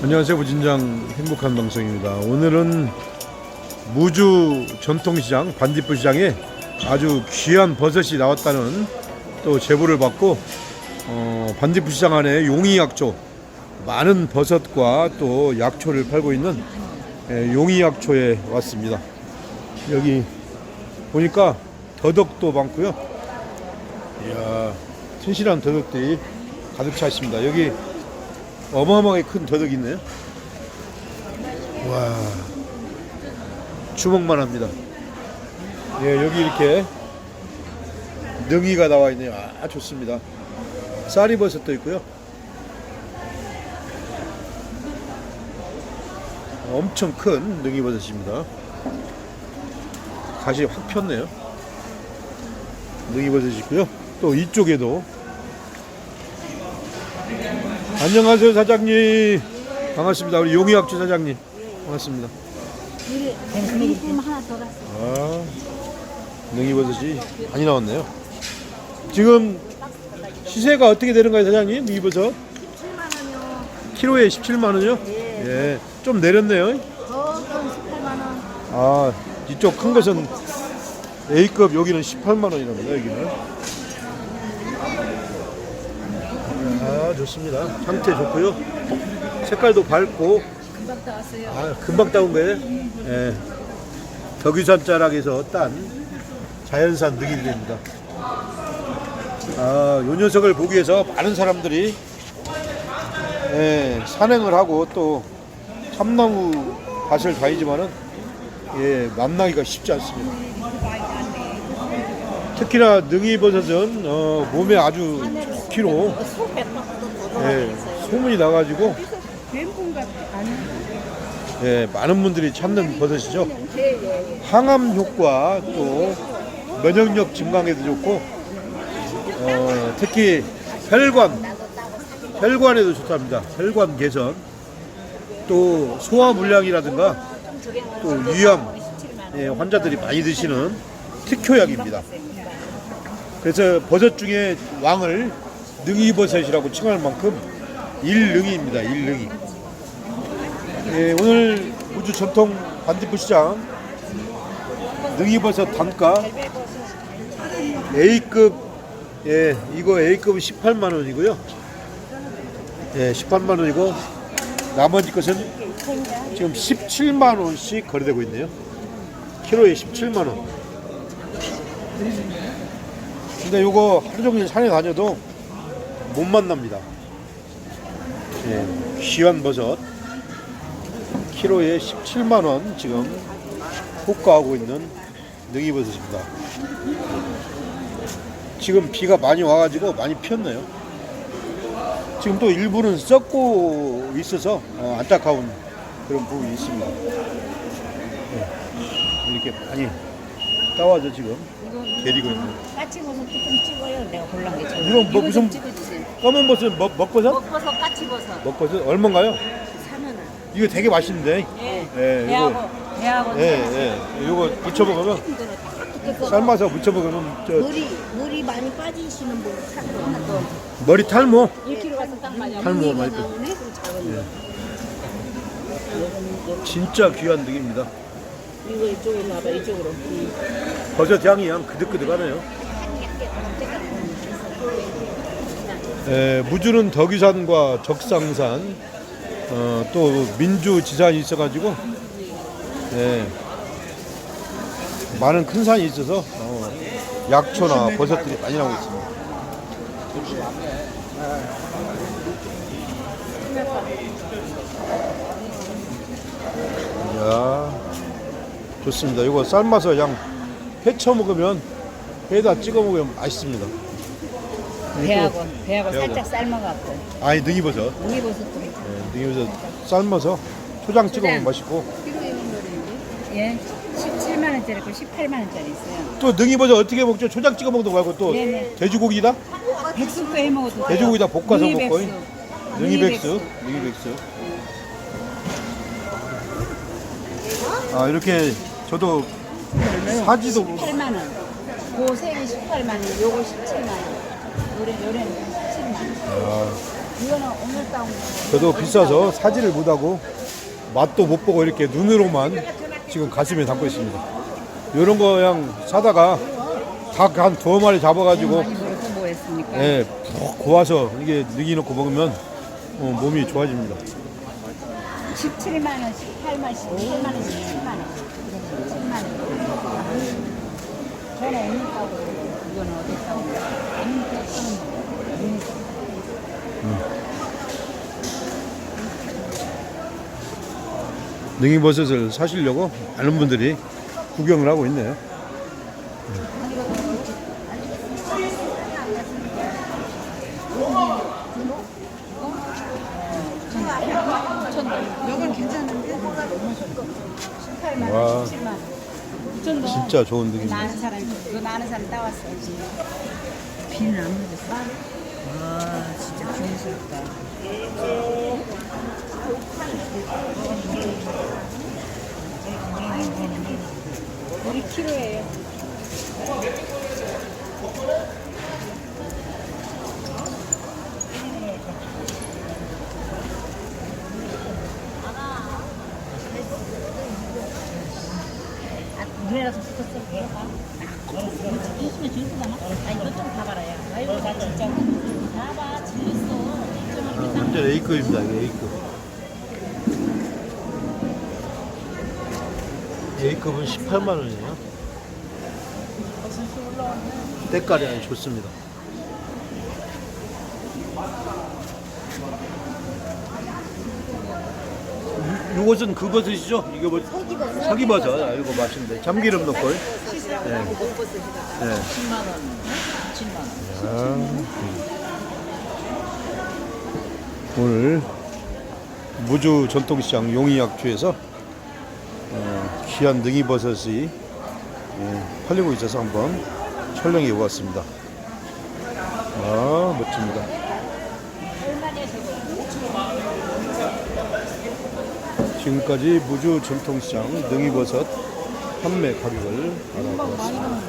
안녕하세요 부진장 행복한 방송입니다. 오늘은 무주 전통시장 반딧불 시장에 아주 귀한 버섯이 나왔다는 또 제보를 받고 어, 반딧불 시장 안에 용이 약초 많은 버섯과 또 약초를 팔고 있는 예, 용이 약초에 왔습니다. 여기 보니까 더덕도 많고요. 이야 튼실한 더덕들이 가득 차 있습니다. 여기 어마어마하게 큰 더덕이 있네요. 와, 주먹만 합니다. 예, 여기 이렇게 능이가 나와 있네요. 아, 좋습니다. 쌀이버섯도 있고요. 엄청 큰 능이버섯입니다. 가시 확 폈네요. 능이버섯이 있고요. 또 이쪽에도 안녕하세요 사장님 반갑습니다 우리 용의학주 사장님 반갑습니다 뱀금 하나 더 갔어. 아 능이버섯이 많이 나왔네요 지금 시세가 어떻게 되는가요 사장님 능이버섯 7만 원이요. 키로에 17만 원이요? 예. 예 좀 내렸네요 더큰 18만 원. 아 이쪽 큰 것은 A급 여기는 18만 원이랍니다 여기는 아 좋습니다 상태 좋고요 색깔도 밝고 금방 다 왔어요. 아, 금방 따온 거예요? 예. 덕유산 자락에서 딴 자연산 능이들입니다. 아, 요 녀석을 보기 위해서 많은 사람들이 예, 산행을 하고 또 참나무 밭을 다니지만은 예, 만나기가 쉽지 않습니다. 특히나 능이 버섯은 어, 몸에 아주 좋기로 예, 소문이 나가지고. 예, 많은 분들이 찾는 버섯이죠. 항암 효과 또 면역력 증강에도 좋고 어, 특히 혈관 혈관에도 좋답니다. 혈관 개선 또 소화 불량이라든가 또 위암 예, 환자들이 많이 드시는 특효약입니다. 그래서 버섯 중에 왕을 능이버섯이라고 칭할 만큼 일능이입니다. 일능이. 예, 오늘 우주 전통 반딧불 시장 능이버섯 단가 A급 예 이거 A급은 18만 원이고요. 예 18만 원이고 나머지 것은 지금 17만 원씩 거래되고 있네요. 키로에 17만 원. 근데 요거 하루 종일 산에 다녀도 못 만납니다. 예, 귀한 버섯. 키로에 17만 원 지금 호가하고 있는 능이버섯입니다. 지금 비가 많이 와가지고 많이 피었네요. 지금 또 일부는 썩고 있어서 어, 안타까운 그런 부분이 있습니다. 네, 이렇게 많이 따와서 지금 데리고 있는. 까치 버섯 좀 찍어요. 내가 골란 게 저거. 이건 뭐 무슨- 좀 찍어주세요. 검은 버섯 먹, 먹버섯? 먹버섯, 까치 버섯. 먹버섯 얼마인가요? 4만 원. 이거 되게 맛있는데. 예. 예, 배하고 이거 배하고. 예, 예. 이거 무쳐 먹으면 삶아서 무쳐 먹으면 저 머리 머리 많이 빠지시는 분 찾고 하나 더 머리 탈모 1kg 가서 딱 맞아. 탈모 많이 빼. 나오네. 좀 작은 거. 진짜 귀한 득입니다. 이거 이쪽으로 와봐 이쪽으로. 음. 버섯 향이 양 그득그득하네요. 에, 무주는 덕유산과 적상산, 어, 또 민주지산이 있어가지고 예, 많은 큰 산이 있어서 어, 약초나 버섯들이 많이 나오고 있습니다. 이야, 좋습니다. 이거 삶아서 그냥 회쳐 먹으면 회에다 찍어 먹으면 맛있습니다. 배하고 배하고 배하고. 살짝 삶아갖고. 아니 능이버섯, 무늬버섯도 예, 능이버섯 삶아서 초장 찍어 먹으면 맛있고 예. 17만 원짜리 고 18만 원짜리 있어요. 또 능이버섯 어떻게 먹죠? 초장 찍어 먹는 거 말고 또 네네. 돼지고기다? 백숙도 해 먹어도 돼요. 돼지고기다 볶아서 능이 먹고 백숙. 능이백숙, 능이백숙. 아 이렇게 저도 사지도 18만 원. 그 색이 18만 원, 요거 17만 원. 요래 요래는 17만 원. 아, 이거는 오늘 따온 거. 저도 비싸서 사지를 못하고 맛도 못 보고 이렇게 눈으로만 지금 가슴에 담고 있습니다. 이런 거 그냥 사다가 닭 한두 마리 잡아가지고 뭐 했습니까? 예, 푹 고와서 이게 넣고 먹으면 어, 몸이 좋아집니다. 17만 원, 18만 원, 17만 원, 17만 원. 17만 원. 저는 오늘 따고 이거는 어디 따고? 오늘 따고. 능이버섯을 사시려고 많은 분들이 구경을 하고 있네요. 이건 괜찮은데? 18만 와. 원, 17만 원. 전 진짜 좋은 능입니다. 나는 사람, 이거 나는 사람 따왔어야지. 비는 안 묻었어? 와, 진짜 비밀스럽다. 우리 키로예요. 아, 그래라서 붙었어. 요즘에 줄수잖아. 아 이거 좀 봐봐라 야. 아이고 나 진짜. 봐봐 질렸어. 아, 완전 A급입니다. 이게 A급. A급은 18만 원이에요. 때깔이 아주 좋습니다. 요- 요것은 그 버섯이죠? 이게 뭐 서기버섯. 아, 이거 맛있는데 참기름 넣고. 네. 네. 10만 원. 10만 원. 아, 오늘 무주 전통시장 용이약주에서 어, 귀한 능이버섯이 예, 팔리고 있어서 한번 촬영해 보았습니다. 아 멋집니다. 지금까지 무주 전통시장 능이버섯 판매 가격을 알아보았습니다.